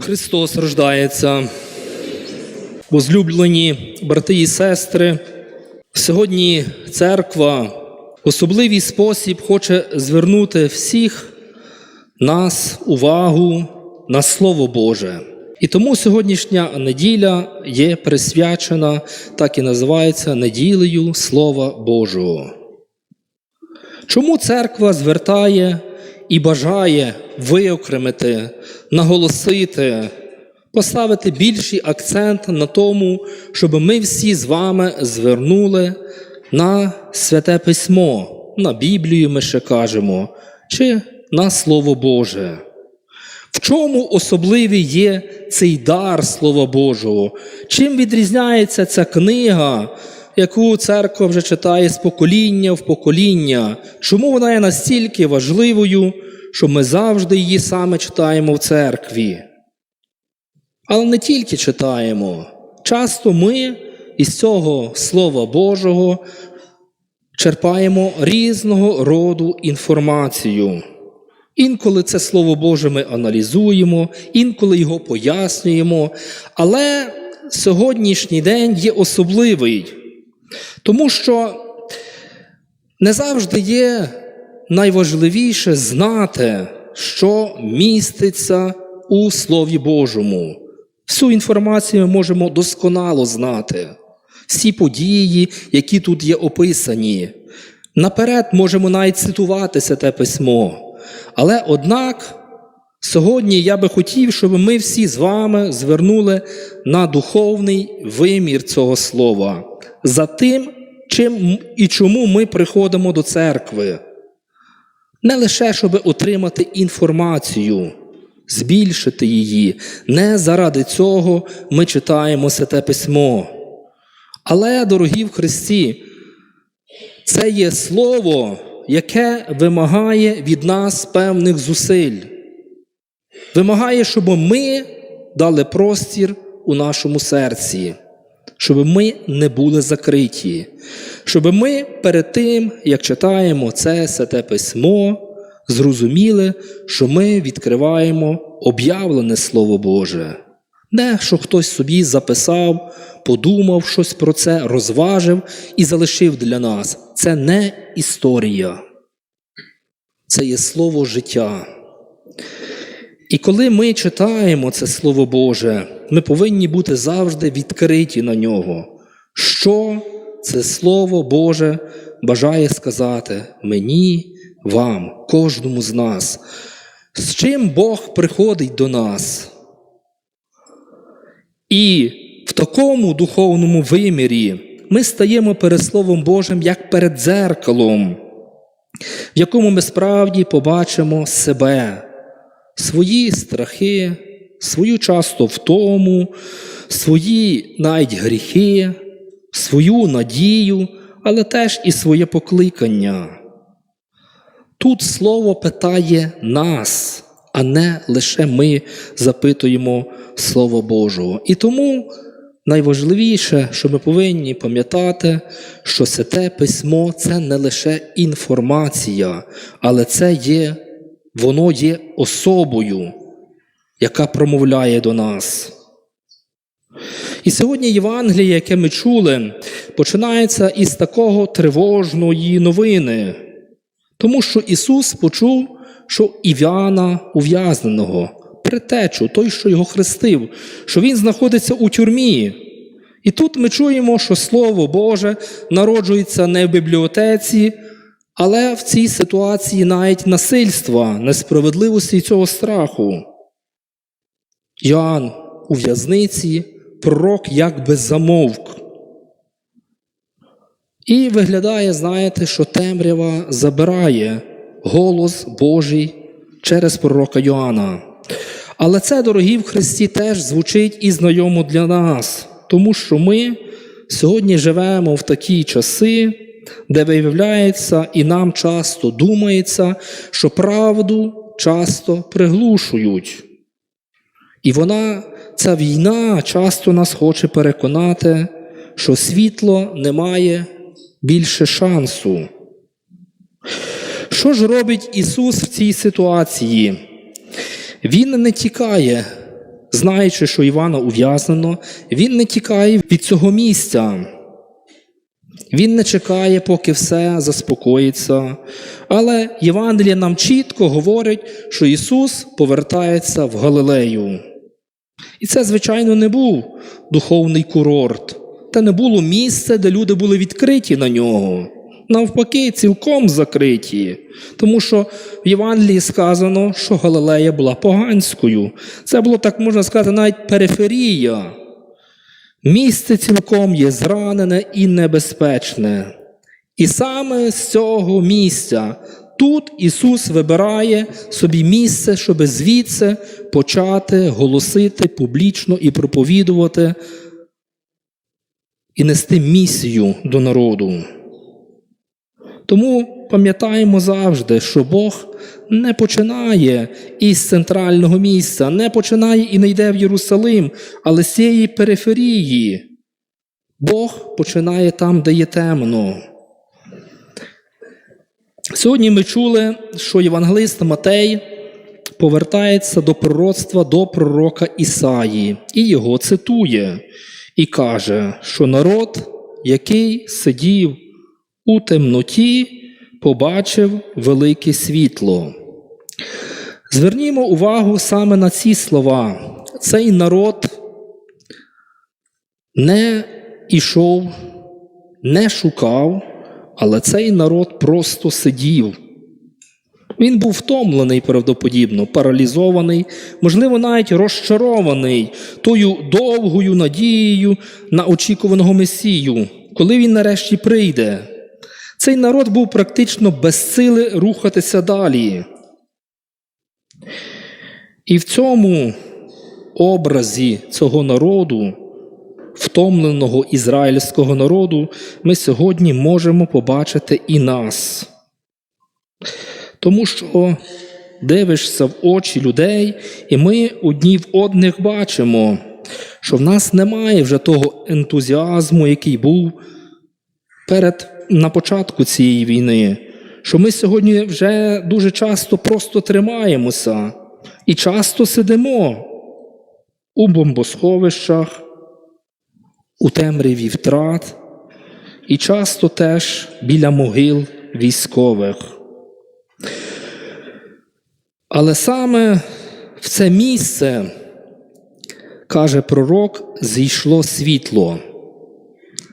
Христос рождається. Возлюблені брати і сестри, сьогодні церква в особливий спосіб хоче звернути всіх нас увагу на Слово Боже. І тому сьогоднішня неділя є присвячена, так і називається неділею Слова Божого. Чому церква звертає і бажає виокремити, наголосити, поставити більший акцент на тому, щоб ми всі з вами звернули на святе письмо, на Біблію ми ще кажемо, чи на Слово Боже? В чому особливий є цей дар Слова Божого? Чим відрізняється ця книга, яку церква вже читає з покоління в покоління? Чому вона є настільки важливою, що ми завжди її саме читаємо в церкві? Але не тільки читаємо. Часто ми із цього Слова Божого черпаємо різного роду інформацію. Інколи це Слово Боже ми аналізуємо, інколи його пояснюємо. Але сьогоднішній день є особливий, тому що не завжди є найважливіше знати, що міститься у Слові Божому. Всю інформацію ми можемо досконало знати, всі події, які тут є описані. Наперед можемо навіть цитувати те письмо. Але однак сьогодні я би хотів, щоб ми всі з вами звернули на духовний вимір цього слова, за тим, чим і чому ми приходимо до церкви. Не лише, щоб отримати інформацію, збільшити її. Не заради цього ми читаємо Святе Письмо. Але, дорогі в Христі, це є слово, яке вимагає від нас певних зусиль. Вимагає, щоб ми дали простір у нашому серці, щоб ми не були закриті, щоб ми перед тим, як читаємо це святе письмо, зрозуміли, що ми відкриваємо об'явлене Слово Боже. Не, що хтось собі записав, подумав щось про це, розважив і залишив для нас. Це не історія, це є слово життя. І коли ми читаємо це Слово Боже, ми повинні бути завжди відкриті на нього. Що це Слово Боже бажає сказати мені, вам, кожному з нас, з чим Бог приходить до нас. І в такому духовному вимірі ми стаємо перед Словом Божим як перед дзеркалом, в якому ми справді побачимо себе, свої страхи, свою часто втому, свої навіть гріхи, свою надію, але теж і своє покликання. Тут слово питає нас, а не лише ми запитуємо Слово Божого. І тому найважливіше, що ми повинні пам'ятати, що святе письмо це не лише інформація, але це є, воно є особою, яка промовляє до нас. І сьогодні Євангеліє, яке ми чули, починається із такого тривожної новини, тому що Ісус почув, що Івана ув'язненого, притечу, той, що його хрестив, що він знаходиться у тюрмі. І тут ми чуємо, що Слово Боже народжується не в бібліотеці, але в цій ситуації навіть насильства, несправедливості і цього страху. Йоанн у в'язниці, пророк якби замовк. І виглядає, знаєте, що темрява забирає голос Божий через пророка Йоанна. Але це, дорогі в Христі, теж звучить і знайомо для нас, тому що ми сьогодні живемо в такі часи, де виявляється, і нам часто думається, що правду часто приглушують. І вона, ця війна часто нас хоче переконати, що світло не має більше шансу. Що ж робить Ісус в цій ситуації? Він не тікає знаючи, що Івана ув'язнено, він не тікає від цього місця. Він не чекає, поки все заспокоїться. Але Євангеліє нам чітко говорить, що Ісус повертається в Галилею. І це, звичайно, не був духовний курорт. Це не було місце, де люди були відкриті на нього. Навпаки, цілком закриті. Тому що в Євангелії сказано, що Галилея була поганською. Це було, так можна сказати, навіть периферія. Місце цілком є зранене і небезпечне. І саме з цього місця тут Ісус вибирає собі місце, щоб звідси почати голосити публічно і проповідувати і нести місію до народу. Тому пам'ятаємо завжди, що Бог не починає із центрального місця, не починає і не йде в Єрусалим, але з цієї периферії. Бог починає там, де є темно. Сьогодні ми чули, що євангелист Матей повертається до пророцтва до пророка Ісаї і його цитує і каже, що народ, який сидів у темноті, побачив велике світло. Звернімо увагу саме на ці слова. Цей народ не ішов, не шукав, але цей народ просто сидів. Він був втомлений правдоподібно, паралізований, можливо, навіть розчарований тою довгою надією на очікуваного Месію, коли він нарешті прийде. Цей народ був практично без сили рухатися далі. І в цьому образі цього народу, втомленого ізраїльського народу, ми сьогодні можемо побачити і нас. Тому що дивишся в очі людей, і ми одні в одних бачимо, що в нас немає вже того ентузіазму, який був перед на початку цієї війни, що ми сьогодні вже дуже часто просто тримаємося і часто сидимо у бомбосховищах, у темряві втрат, і часто теж біля могил військових. Але саме в це місце, каже пророк, зійшло світло.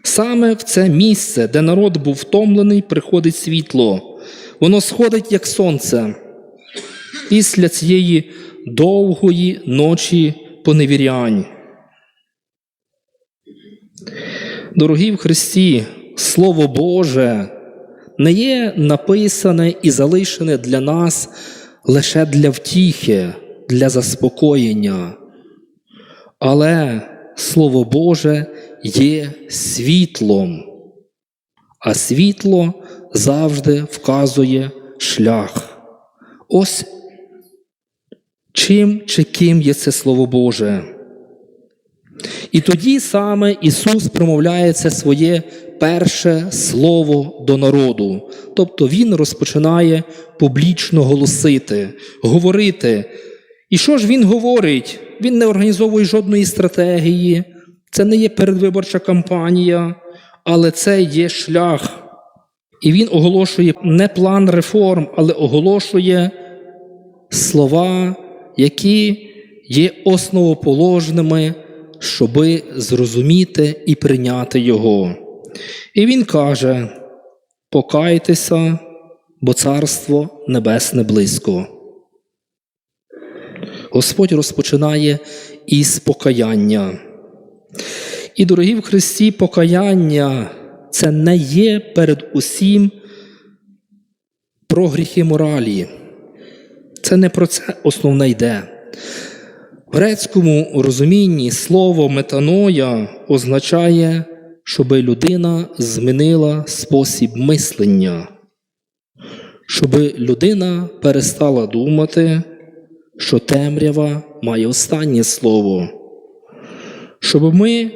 Саме в це місце, де народ був втомлений, приходить світло. Воно сходить, як сонце, після цієї довгої ночі поневірянь. Дорогі в Христі, Слово Боже не є написане і залишене для нас лише для втіхи, для заспокоєння. Але Слово Боже є світлом, а світло завжди вказує шлях. Ось чим чи ким є це Слово Боже. І тоді саме Ісус промовляє це своє перше слово до народу. Тобто Він розпочинає публічно голосити, говорити. І що ж Він говорить? Він не організовує жодної стратегії, це не є передвиборча кампанія, але це є шлях. І він оголошує не план реформ, але оголошує слова, які є основоположними, щоби зрозуміти і прийняти його. І він каже: покайтеся, бо царство небесне близько. Господь розпочинає із покаяння. І, дорогі в Христі, покаяння це не є перед усім про гріхи моралі. Це не про це основне йде. Грецькому розумінні слово метаноя означає, щоб людина змінила спосіб мислення, щоб людина перестала думати, що темрява має останнє слово, щоб ми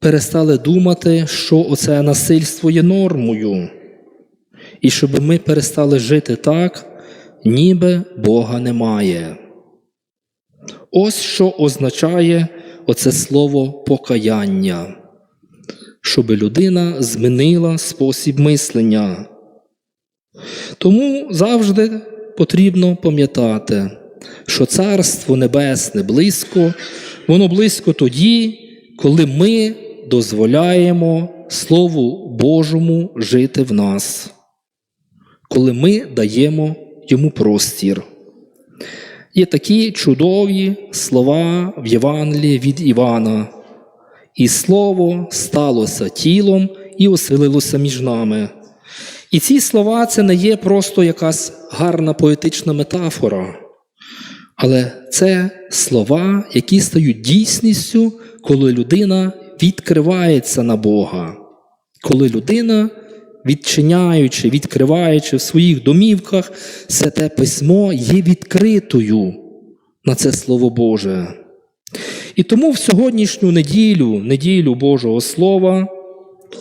перестали думати, що оце насильство є нормою, і щоб ми перестали жити так, ніби Бога немає. Ось що означає оце слово покаяння, щоб людина змінила спосіб мислення. Тому завжди потрібно пам'ятати, що Царство Небесне близько, воно близько тоді, коли ми дозволяємо Слову Божому жити в нас, коли ми даємо йому простір. Є такі чудові слова в Євангелії від Івана. І слово сталося тілом і оселилося між нами. І ці слова це не є просто якась гарна поетична метафора, але це слова, які стають дійсністю, коли людина відкривається на Бога, коли людина, відчиняючи, відкриваючи в своїх домівках, святе письмо є відкритою на це Слово Боже. І тому в сьогоднішню неділю, неділю Божого Слова,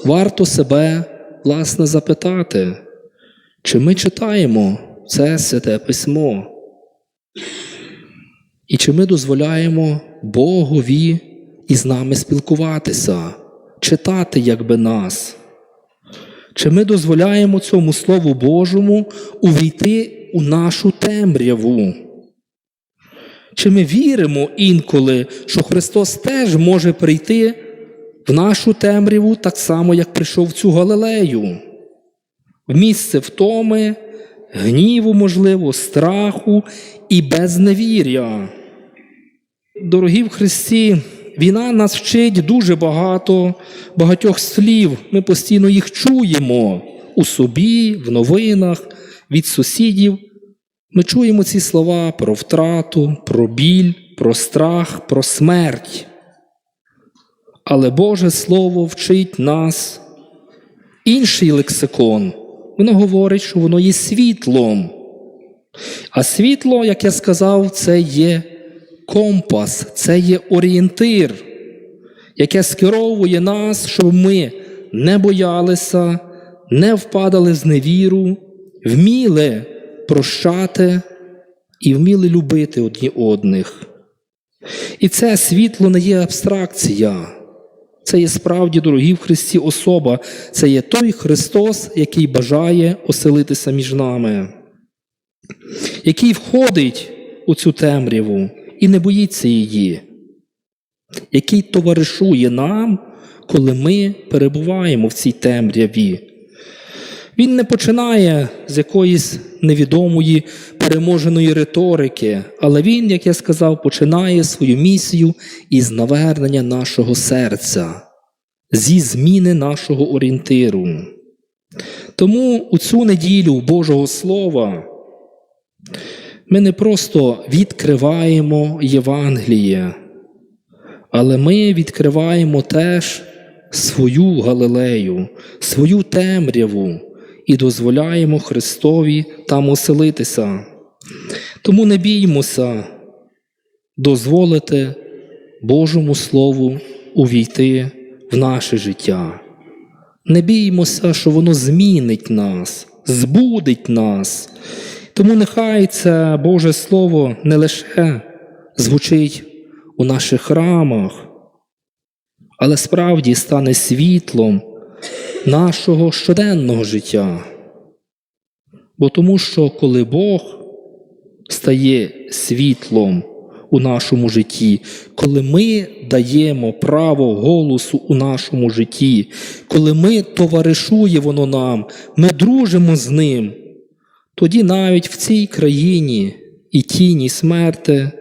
варто себе, власне, запитати, чи ми читаємо це святе письмо, і чи ми дозволяємо Богові із нами спілкуватися, читати якби нас. Чи ми дозволяємо цьому Слову Божому увійти у нашу темряву? Чи ми віримо інколи, що Христос теж може прийти в нашу темряву так само, як прийшов в цю Галилею? В місце втоми, гніву, можливо, страху і безневір'я. Дорогі в Христі, війна нас вчить дуже багато, багатьох слів. Ми постійно їх чуємо у собі, в новинах, від сусідів. Ми чуємо ці слова про втрату, про біль, про страх, про смерть. Але Боже Слово вчить нас інший лексикон. Воно говорить, що воно є світлом. А світло, як я сказав, це є компас, це є орієнтир, яке скеровує нас, щоб ми не боялися, не впадали з невіру, вміли прощати і вміли любити одні одних. І це світло не є абстракція. Це є справді, дорогі в Христі особа, це є той Христос, який бажає оселитися між нами, який входить у цю темряву і не боїться її, який товаришує нам, коли ми перебуваємо в цій темряві. Він не починає з якоїсь невідомої переможеної риторики, але він, як я сказав, починає свою місію із навернення нашого серця, зі зміни нашого орієнтиру. Тому у цю неділю Божого Слова ми не просто відкриваємо Євангеліє, але ми відкриваємо теж свою Галилею, свою темряву і дозволяємо Христові там оселитися. Тому не біймося дозволити Божому Слову увійти в наше життя. Не біймося, що воно змінить нас, збудить нас. Тому нехай це Боже Слово не лише звучить у наших храмах, але справді стане світлом нашого щоденного життя. Бо тому що коли Бог стає світлом у нашому житті, коли ми даємо право голосу у нашому житті, коли ми товаришує воно нам, ми дружимо з ним, тоді навіть в цій країні і тіні смерти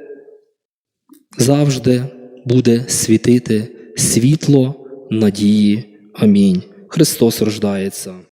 завжди буде світити світло надії. Амінь. Христос рождається.